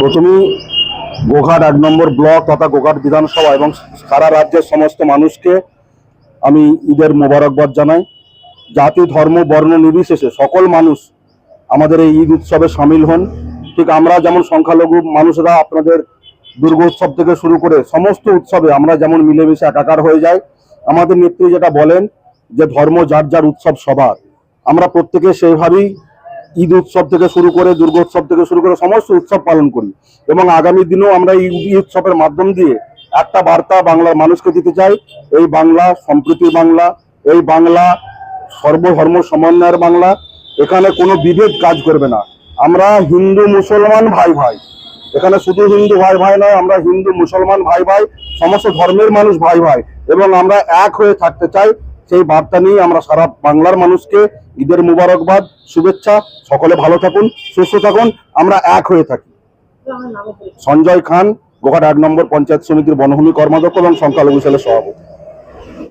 প্রথমেই গোঘাট এক নম্বর ব্লক তথা গোঘাট বিধানসভা এবং সারা রাজ্যের সমস্ত মানুষকে আমি ঈদের মোবারকবাদ জানাই। জাতি, ধর্ম, বর্ণ নির্বিশেষে সকল মানুষ আমাদের এই ঈদ উৎসবে সামিল হন। ঠিক আমরা যেমন সংখ্যালঘু মানুষরা আপনাদের দুর্গোৎসব থেকে শুরু করে সমস্ত উৎসবে আমরা যেমন মিলেমিশে একাকার হয়ে যাই, আমাদের নেত্রী যেটা বলেন যে ধর্ম যার যার উৎসব সবার। আমরা প্রত্যেকে সেইভাবেই ঈদ উৎসব থেকে শুরু করে দুর্গোৎসব থেকে শুরু করে সমস্ত উৎসব পালন করি। এবং আগামী দিনেও আমরা এই উৎসবের মাধ্যম দিয়ে একটা বার্তা বাংলার মানুষকে দিতে চাই। এই বাংলা সম্প্রীতির বাংলা, এই বাংলা সর্বধর্ম সমন্বয়ের বাংলা, এখানে কোনো বিভেদ কাজ করবে না। আমরা হিন্দু মুসলমান ভাই ভাই। এখানে শুধু হিন্দু ভাই ভাই নয়, আমরা হিন্দু মুসলমান ভাই ভাই, সমস্ত ধর্মের মানুষ ভাই ভাই। এবং আমরা এক হয়ে থাকতে চাই সেই বার্তা নিয়ে আমরা সারা বাংলার মানুষকে ঈদের মুবারকবাদ, শুভেচ্ছা, সকলে ভালো থাকুন, সুস্থ থাকুন, আমরা এক হয়ে থাকি। সঞ্জয় খান, গোঘাট এক নম্বর পঞ্চায়েত সমিতির বনভূমি কর্মাধ্যক্ষ এবং সংখ্যালঘু সেলের সভাপতি।